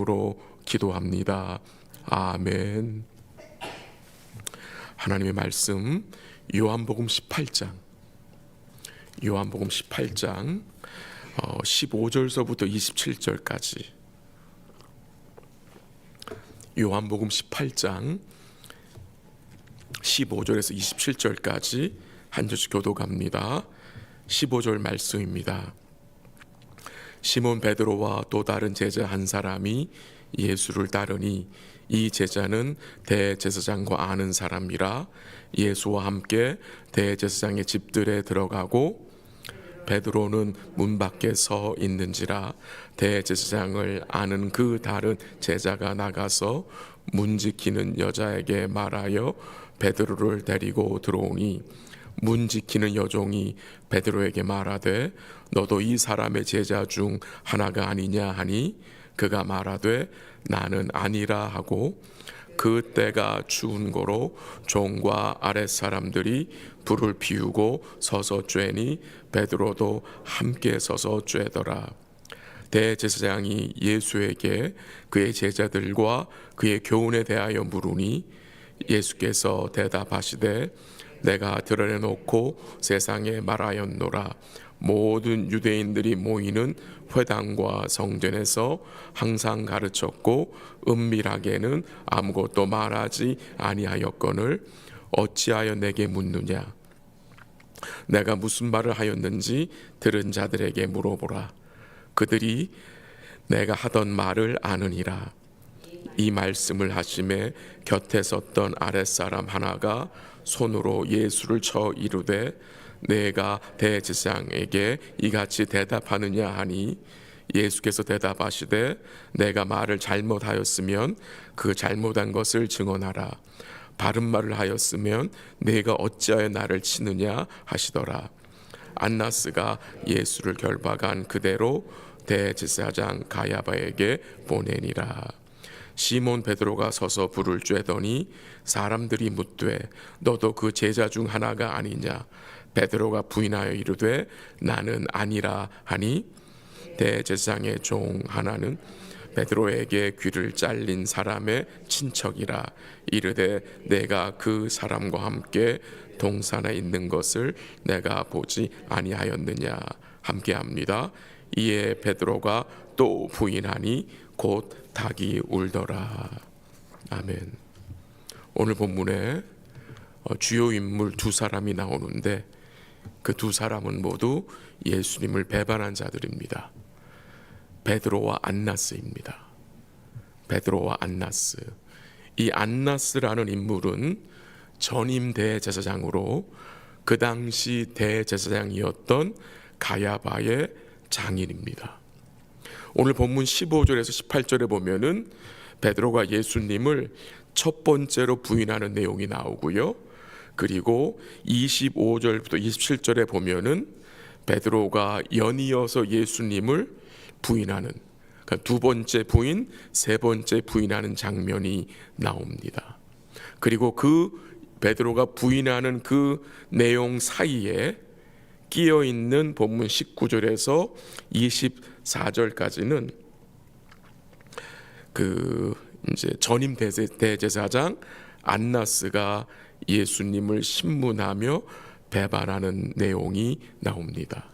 으로 기도합니다. 아멘. 하나님의 말씀 요한복음 18장 요한복음 18장 어, 15절서부터 27절까지 요한복음 18장 15절에서 27절까지 한 절씩 교도 갑니다. 15절 말씀입니다. 시몬 베드로와 또 다른 제자 한 사람이 예수를 따르니 이 제자는 대제사장과 아는 사람이라 예수와 함께 대제사장의 집들에 들어가고 베드로는 문 밖에 서 있는지라 대제사장을 아는 그 다른 제자가 나가서 문 지키는 여자에게 말하여 베드로를 데리고 들어오니 문 지키는 여종이 베드로에게 말하되 너도 이 사람의 제자 중 하나가 아니냐 하니 그가 말하되 나는 아니라 하고 그 때가 추운 고로 종과 아랫 사람들이 불을 피우고 서서 쬐니 베드로도 함께 서서 쬐더라. 대제사장이 예수에게 그의 제자들과 그의 교훈에 대하여 물으니 예수께서 대답하시되 내가 드러내놓고 세상에 말하였노라. 모든 유대인들이 모이는 회당과 성전에서 항상 가르쳤고 은밀하게는 아무것도 말하지 아니하였거늘 어찌하여 내게 묻느냐? 내가 무슨 말을 하였는지 들은 자들에게 물어보라. 그들이 내가 하던 말을 아느니라 이 말씀을 하심에 곁에 섰던 아랫사람 하나가 손으로 예수를 쳐 이르되 내가 대제사장에게 이같이 대답하느냐 하니? 예수께서 대답하시되 내가 말을 잘못하였으면 그 잘못한 것을 증언하라. 바른 말을 하였으면 내가 어찌하여 나를 치느냐 하시더라. 안나스가 예수를 결박한 그대로 대제사장 가야바에게 보내니라 시몬 베드로가 서서 불을 쬐더니 사람들이 묻되 너도 그 제자 중 하나가 아니냐? 베드로가 부인하여 이르되 나는 아니라 하니? 대제사장의 종 하나는 베드로에게 귀를 잘린 사람의 친척이라. 이르되 내가 그 사람과 함께 동산에 있는 것을 내가 보지 아니하였느냐? 함께합니다. 이에 베드로가 또 부인하니 곧 닭이 울더라. 아멘. 오늘 본문에 어, 주요 인물 두 사람이 나오는데 그 두 사람은 모두 예수님을 배반한 자들입니다. 베드로와 안나스입니다. 베드로와 안나스. 이 안나스라는 인물은 전임 대제사장으로 그 당시 대제사장이었던 가야바의 장인입니다. 오늘 본문 15절에서 18절에 보면은 베드로가 예수님을 첫 번째로 부인하는 내용이 나오고요. 그리고 25절부터 27절에 보면은 베드로가 연이어서 예수님을 부인하는 그러니까 두 번째 부인, 세 번째 부인하는 장면이 나옵니다. 그리고 그 베드로가 부인하는 그 내용 사이에 끼어 있는 본문 19절에서 24절까지는 그 이제 전임 대제, 대제사장 안나스가 예수님을 신문하며 배반하는 내용이 나옵니다.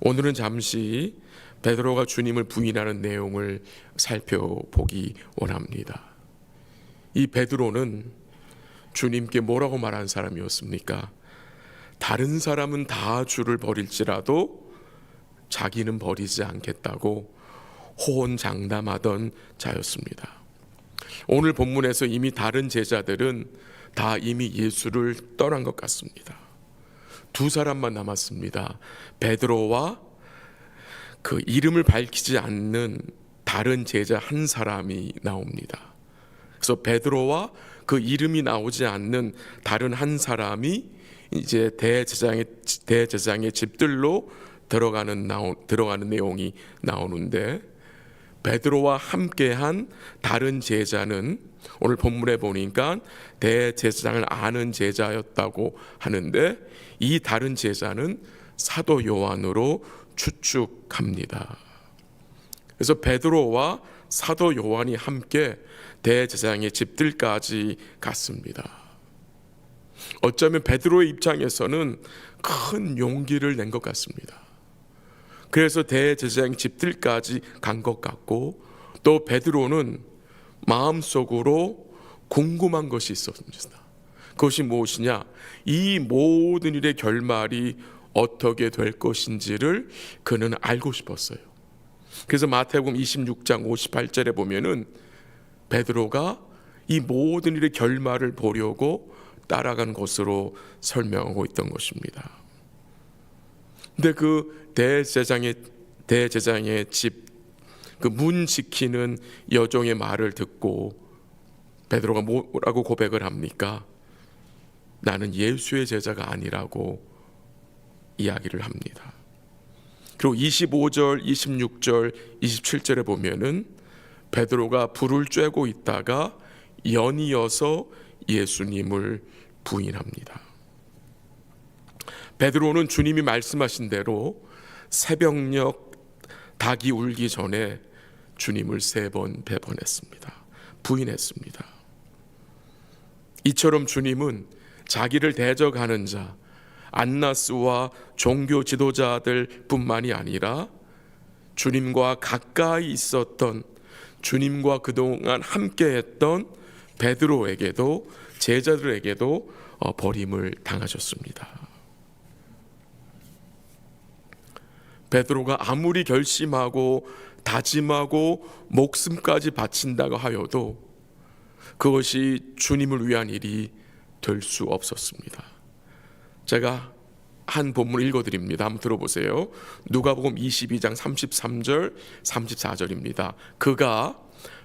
오늘은 잠시 베드로가 주님을 부인하는 내용을 살펴보기 원합니다. 이 베드로는 주님께 뭐라고 말한 사람이었습니까? 다른 사람은 다 주를 버릴지라도 자기는 버리지 않겠다고 호언장담하던 자였습니다. 오늘 본문에서 이미 다른 제자들은 다 이미 예수를 떠난 것 같습니다. 두 사람만 남았습니다. 베드로와 그 이름을 밝히지 않는 다른 제자 한 사람이 나옵니다. 그래서 베드로와 그 이름이 나오지 않는 다른 한 사람이 이제 대제사장의 대제사장의 집들로 들어가는 나오, 들어가는 내용이 나오는데 베드로와 함께한 다른 제자는 오늘 본문에 보니까 대제사장을 아는 제자였다고 하는데 이 다른 제자는 사도 요한으로 추측합니다. 그래서 베드로와 사도 요한이 함께 대제사장의 집들까지 갔습니다. 어쩌면 베드로의 입장에서는 큰 용기를 낸 것 같습니다. 그래서 대제사장 집들까지 간 것 같고 또 베드로는 마음속으로 궁금한 것이 있었습니다. 그것이 무엇이냐? 이 모든 일의 결말이 어떻게 될 것인지를 그는 알고 싶었어요. 그래서 마태복음 26장 58절에 보면은 베드로가 이 모든 일의 결말을 보려고 따라간 것으로 설명하고 있던 것입니다. 근데 그 대제장의 대제장의 집 그 문 지키는 여종의 말을 듣고 베드로가 뭐라고 고백을 합니까? 나는 예수의 제자가 아니라고 이야기를 합니다. 그리고 25절, 26절, 27절에 보면은 베드로가 불을 쬐고 있다가 연이어서 예수님을 부인합니다. 베드로는 주님이 말씀하신 대로 새벽녘 닭이 울기 전에 주님을 세 번 배번했습니다. 부인했습니다. 이처럼 주님은 자기를 대적하는 자 안나스와 종교 지도자들 뿐만이 아니라 주님과 가까이 있었던 주님과 그동안 함께 했던 베드로에게도 제자들에게도 어, 버림을 당하셨습니다. 베드로가 아무리 결심하고 다짐하고 목숨까지 바친다고 하여도 그것이 주님을 위한 일이 될 수 없었습니다. 제가 한 본문 읽어드립니다. 한번 들어보세요. 누가복음 22장 33절, 34절입니다. 그가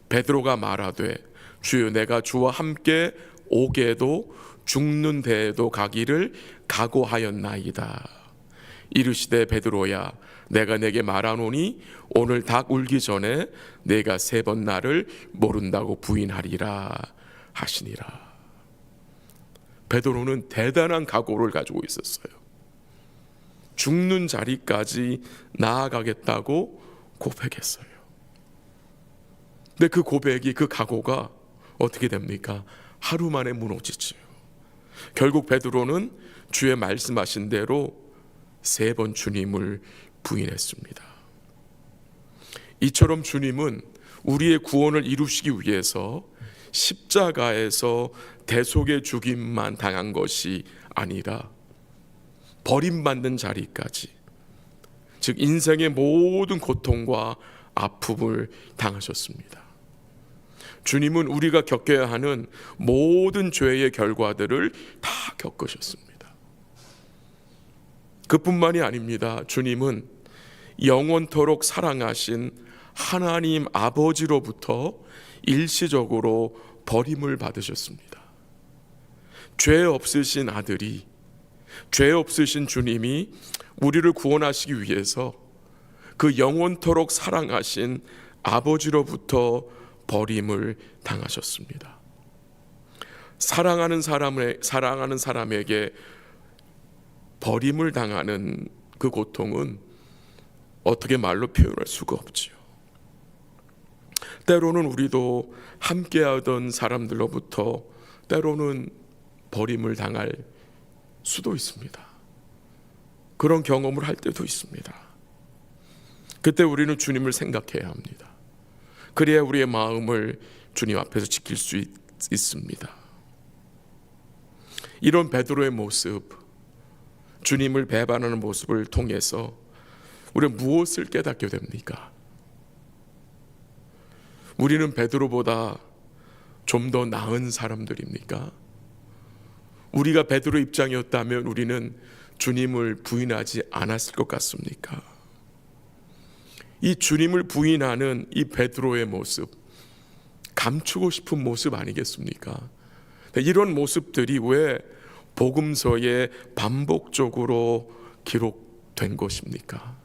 베드로가 말하되 주여 내가 주와 함께 오게도 죽는 데에도 가기를 각오하였나이다. 이르시되 베드로야 내가 내게 말하노니 오늘 닭 울기 전에 내가 세 번 나를 모른다고 부인하리라 하시니라. 베드로는 대단한 각오를 가지고 있었어요. 죽는 자리까지 나아가겠다고 고백했어요. 근데 그 고백이 그 각오가 어떻게 됩니까? 하루 만에 무너지죠. 결국 베드로는 주의 말씀하신 대로 세 번 주님을 부인했습니다. 이처럼 주님은 우리의 구원을 이루시기 위해서 십자가에서 대속의 죽임만 당한 것이 아니라 버림받는 자리까지 즉 인생의 모든 고통과 아픔을 당하셨습니다. 주님은 우리가 겪어야 하는 모든 죄의 결과들을 다 겪으셨습니다. 그뿐만이 아닙니다. 주님은 영원토록 사랑하신 하나님 아버지로부터 일시적으로 버림을 받으셨습니다. 죄 없으신 아들이 죄 없으신 주님이 우리를 구원하시기 위해서 그 영원토록 사랑하신 아버지로부터 버림을 당하셨습니다. 사랑하는 사람의 사랑하는 사람에게 버림을 당하는 그 고통은 어떻게 말로 표현할 수가 없지요. 때로는 우리도 함께하던 사람들로부터 때로는 버림을 당할 수도 있습니다. 그런 경험을 할 때도 있습니다. 그때 우리는 주님을 생각해야 합니다. 그래야 우리의 마음을 주님 앞에서 지킬 수 있, 있습니다. 이런 베드로의 모습, 주님을 배반하는 모습을 통해서 우리는 무엇을 깨닫게 됩니까? 우리는 베드로보다 좀 더 나은 사람들입니까? 우리가 베드로 입장이었다면 우리는 주님을 부인하지 않았을 것 같습니까? 이 주님을 부인하는 이 베드로의 모습, 감추고 싶은 모습 아니겠습니까? 이런 모습들이 왜 복음서에 반복적으로 기록된 것입니까?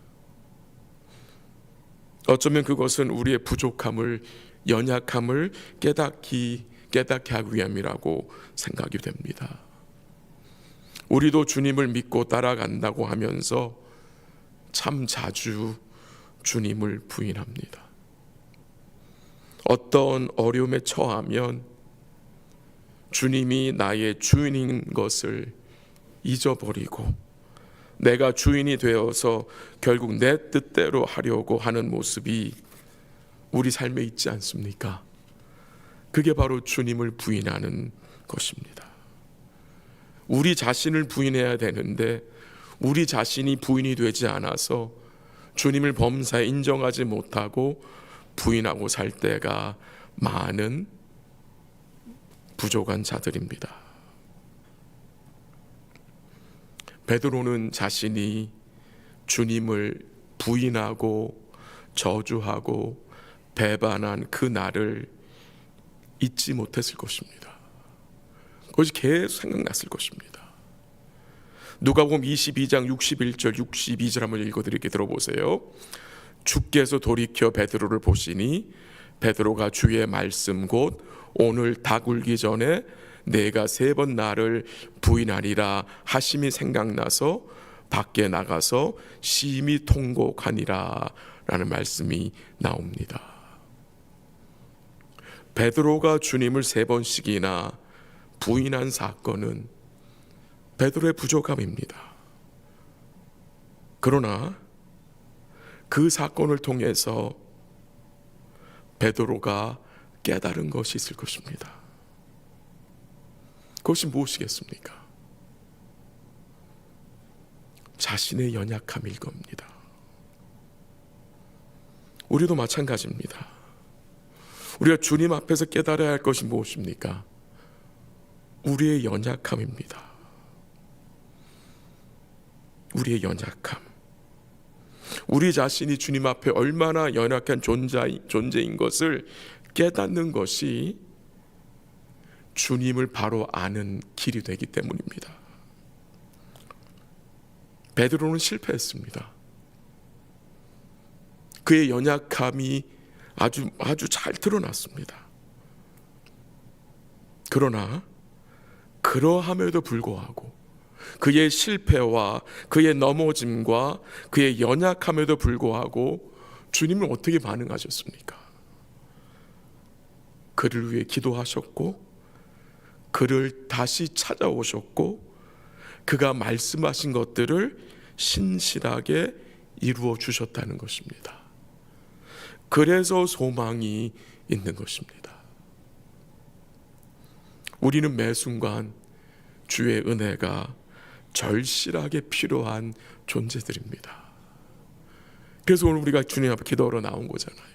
어쩌면 그것은 우리의 부족함을 연약함을 깨닫기 깨닫게 하기 위함이라고 생각이 됩니다. 우리도 주님을 믿고 따라간다고 하면서 참 자주 주님을 부인합니다. 어떤 어려움에 처하면 주님이 나의 주인인 것을 잊어버리고 내가 주인이 되어서 결국 내 뜻대로 하려고 하는 모습이 우리 삶에 있지 않습니까? 그게 바로 주님을 부인하는 것입니다. 우리 자신을 부인해야 되는데 우리 자신이 부인이 되지 않아서 주님을 범사에 인정하지 못하고 부인하고 살 때가 많은 부족한 자들입니다. 베드로는 자신이 주님을 부인하고 저주하고 배반한 그 날을 잊지 못했을 것입니다. 그것이 계속 생각났을 것입니다. 누가복음 22장 61절 62절 한번 읽어드리게 들어보세요. 주께서 돌이켜 베드로를 보시니 베드로가 주의 말씀 곧 오늘 닭 울기 전에 내가 세 번 나를 부인하리라 하심이 생각나서 밖에 나가서 심히 통곡하니라 라는 말씀이 나옵니다. 베드로가 주님을 세 번씩이나 부인한 사건은 베드로의 부족함입니다. 그러나 그 사건을 통해서 베드로가 깨달은 것이 있을 것입니다. 그것이 무엇이겠습니까? 자신의 연약함일 겁니다. 우리도 마찬가지입니다. 우리가 주님 앞에서 깨달아야 할 것이 무엇입니까? 우리의 연약함입니다. 우리의 연약함. 우리 자신이 주님 앞에 얼마나 연약한 존재인 것을 깨닫는 것이 주님을 바로 아는 길이 되기 때문입니다. 베드로는 실패했습니다. 그의 연약함이 아주 아주 잘 드러났습니다. 그러나 그러함에도 불구하고 그의 실패와 그의 넘어짐과 그의 연약함에도 불구하고 주님은 어떻게 반응하셨습니까? 그를 위해 기도하셨고 그를 다시 찾아오셨고 그가 말씀하신 것들을 신실하게 이루어 주셨다는 것입니다. 그래서 소망이 있는 것입니다. 우리는 매 순간 주의 은혜가 절실하게 필요한 존재들입니다. 그래서 오늘 우리가 주님 앞에 기도하러 나온 거잖아요.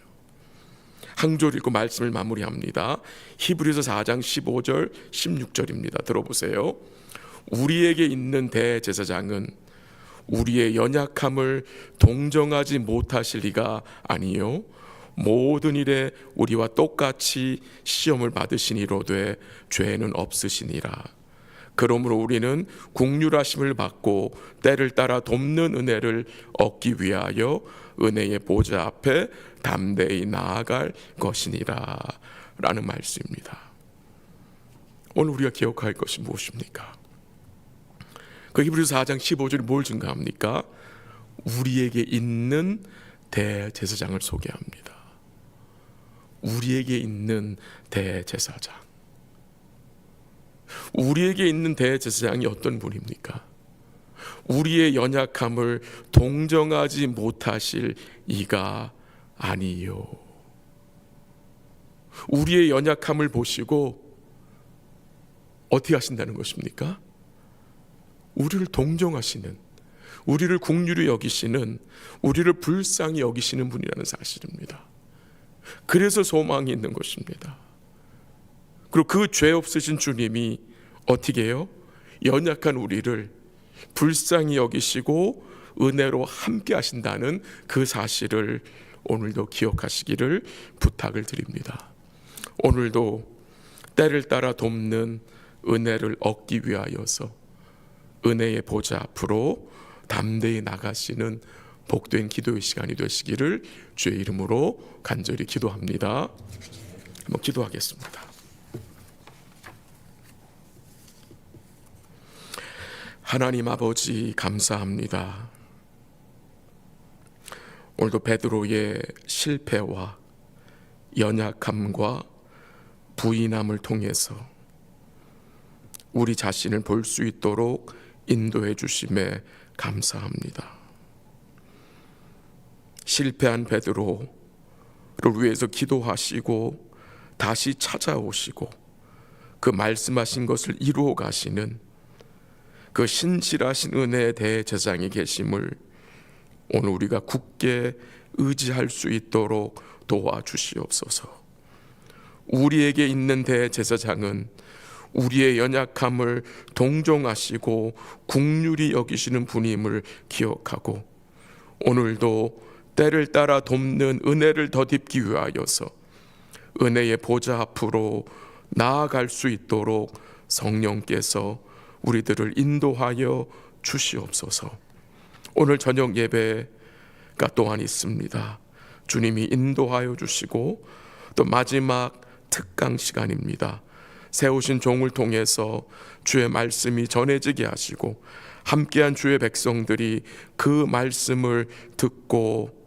항조를 읽고 말씀을 마무리합니다. 히브리서 4장 15절 16절입니다. 들어보세요. 우리에게 있는 대제사장은 우리의 연약함을 동정하지 못하실 리가 아니요 모든 일에 우리와 똑같이 시험을 받으시니로되 죄는 없으시니라. 그러므로 우리는 국률하심을 받고 때를 따라 돕는 은혜를 얻기 위하여 은혜의 보좌 앞에 담대히 나아갈 것이니라 라는 말씀입니다. 오늘 우리가 기억할 것이 무엇입니까? 그 히브리서 4장 15절이 뭘 증가합니까? 우리에게 있는 대제사장을 소개합니다. 우리에게 있는 대제사장. 우리에게 있는 대제사장이 어떤 분입니까? 우리의 연약함을 동정하지 못하실 이가 아니요. 우리의 연약함을 보시고 어떻게 하신다는 것입니까? 우리를 동정하시는, 우리를 국률이 여기시는, 우리를 불쌍히 여기시는 분이라는 사실입니다. 그래서 소망이 있는 것입니다. 그리고 그 죄 없으신 주님이 어떻게 해요? 연약한 우리를 불쌍히 여기시고 은혜로 함께 하신다는 그 사실을 오늘도 기억하시기를 부탁을 드립니다. 오늘도 때를 따라 돕는 은혜를 얻기 위하여서 은혜의 보좌 앞으로 담대히 나가시는 복된 기도의 시간이 되시기를 주의 이름으로 간절히 기도합니다. 한번 기도하겠습니다. 하나님 아버지 감사합니다. 오늘도 베드로의 실패와 연약함과 부인함을 통해서 우리 자신을 볼 수 있도록 인도해 주심에 감사합니다. 실패한 베드로를 위해서 기도하시고 다시 찾아오시고 그 말씀하신 것을 이루어 가시는 그 신실하신 은혜의 대제장이 계심을 오늘 우리가 굳게 의지할 수 있도록 도와주시옵소서. 우리에게 있는 대제사장은 우리의 연약함을 동정하시고 국률이 여기시는 분임을 기억하고 오늘도 때를 따라 돕는 은혜를 덧입기 위하여서 은혜의 보좌 앞으로 나아갈 수 있도록 성령께서 우리들을 인도하여 주시옵소서. 오늘 저녁 예배가 또한 있습니다. 주님이 인도하여 주시고 또 마지막 특강 시간입니다. 세우신 종을 통해서 주의 말씀이 전해지게 하시고 함께한 주의 백성들이 그 말씀을 듣고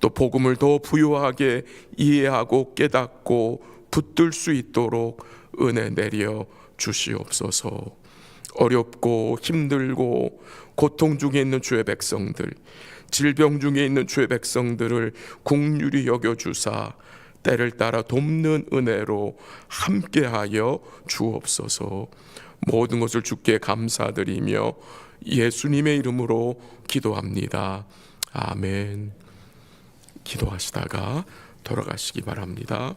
또 복음을 더 부유하게 이해하고 깨닫고 붙들 수 있도록 은혜 내려 주시옵소서. 어렵고 힘들고 고통 중에 있는 주의 백성들, 질병 중에 있는 주의 백성들을 국률이 여겨 주사 때를 따라 돕는 은혜로 함께하여 주옵소서. 모든 것을 주께 감사드리며 예수님의 이름으로 기도합니다. 아멘. 기도하시다가 돌아가시기 바랍니다.